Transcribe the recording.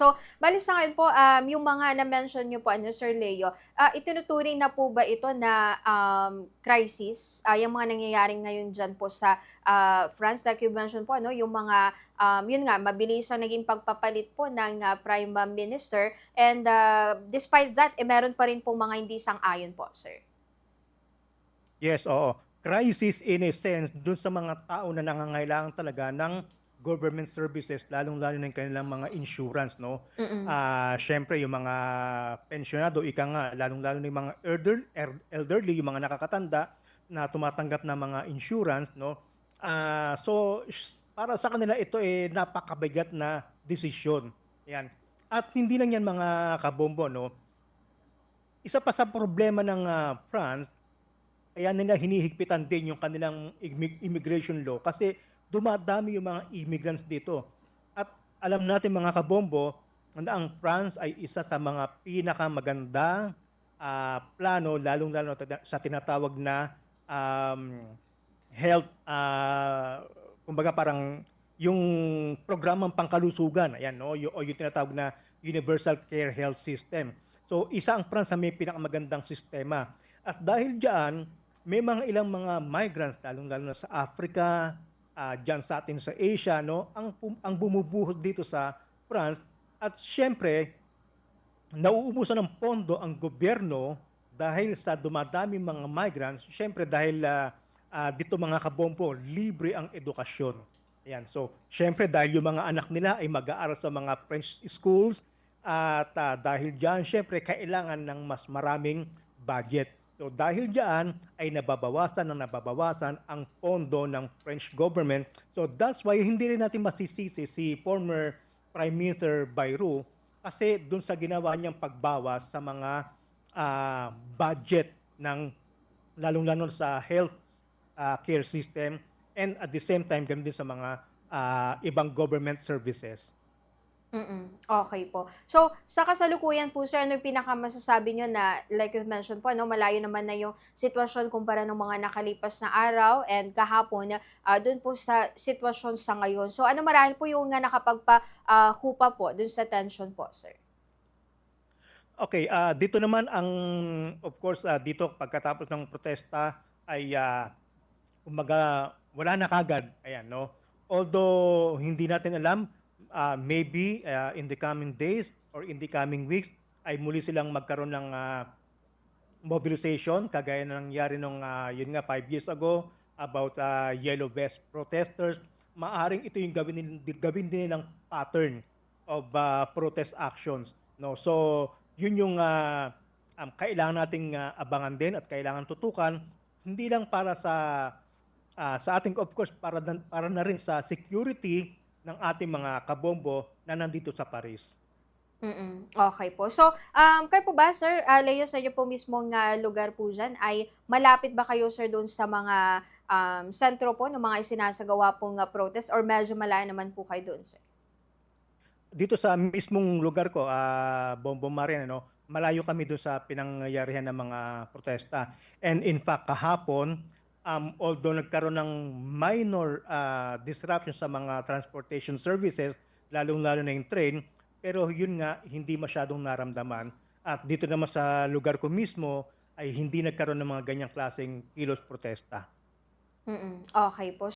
So, bali sa ngayon po, um, yung mga na-mention niyo po, ano, Sir Leo, ah, itinuturing na po ba ito na um, crisis? Ah, yung mga nangyayari ngayon dyan po sa ah, France, like you mentioned po, ano, yung mga, um, yun nga, mabilis ang naging pagpapalit po ng ah, Prime Minister. And ah, despite that, eh, meron pa rin po mga hindi sang-ayon po, Sir. Yes, oo. Crisis in a sense dun sa mga tao na nangangailangan talaga ng government services, lalong-lalo yung kanilang mga insurance, no? Ah, syempre yung mga pensyonado, ika nga, lalong-lalo yung mga elder, er- elderly, yung mga nakakatanda na tumatanggap ng mga insurance, no? Ah, so s- para sa kanila ito eh napakabigat na desisyon. Yan. At hindi lang yan mga kabombo, no? Isa pa sa problema ng ah, France, kaya nila hinihigpitan din yung kanilang immig- immigration law kasi dumadami yung mga immigrants dito. At alam natin mga kabombo na ang France ay isa sa mga pinakamagandang ah, plano lalong-lalo sa tinatawag na um, health ah, kumbaga parang yung programang pangkalusugan ayan no yung, o yung tinatawag na Universal Care Health System. So isa ang France sa may pinakamagandang sistema. At dahil diyan may mga ilang mga migrants lalong-lalo na sa Africa, ah diyan sa atin sa Asia no, ang ang bumubuhos dito sa France at syempre nauubusan ng pondo ang gobyerno dahil sa dumadami mga migrants, syempre dahil ah, ah, dito mga kabompo, libre ang edukasyon. Ayan, so syempre dahil yung mga anak nila ay mag-aaral sa mga French schools at ah, dahil diyan syempre kailangan ng mas maraming budget. So dahil diyan ay nababawasan ng nababawasan ang pondo ng French government. So that's why hindi rin natin masisisi si former Prime Minister Bayrou kasi doon sa ginawa niyang pagbawas sa mga ah, budget ng lalong-lalo sa health ah, care system and at the same time ganun din sa mga ah, ibang government services. Mm, okay po. So, sa kasalukuyan po, sir, ano yung pinakamasasabi nyo na, like you mentioned po, ano, malayo naman na yung sitwasyon kumpara ng mga nakalipas na araw and kahapon, uh, dun po sa sitwasyon sa ngayon. So, ano marahil po yung nga nakapagpa-hupa po dun sa tension po, sir? Okay, ah, dito naman ang of course ah, dito pagkatapos ng protesta ay ah, kumbaga wala na kagad. Ayan, no. Although hindi natin alam ah, maybe ah, in the coming days or in the coming weeks ay muli silang magkaroon ng ah, mobilization kagaya na nangyari nung ah, yun nga five years ago about ah, yellow vest protesters. Maaring ito yung gawin din, gawin din nilang pattern of ah, protest actions. No, so yun yung ah, um, kailangan nating ah, abangan din at kailangan tutukan hindi lang para sa ah, sa ating of course para na, para na rin sa security ng ating mga kabombo na nandito sa Paris. Mm, okay po. So, um, kayo po ba, sir, ah, Leo, sa inyo po mismong ah, lugar po dyan, ay malapit ba kayo, sir, doon sa mga um, sentro po ng mga isinasagawa pong ah, protest or medyo malayo naman po kayo doon, sir? Dito sa mismong lugar ko, ah Bombo Marin, ano, malayo kami doon sa pinangyarihan ng mga protesta. And in fact, kahapon, um, although nagkaroon ng minor ah, disruption sa mga transportation services, lalong-lalo na yung train, pero yun nga, hindi masyadong naramdaman. At dito naman sa lugar ko mismo, ay hindi nagkaroon ng mga ganyang klaseng kilos protesta. Mm, okay po.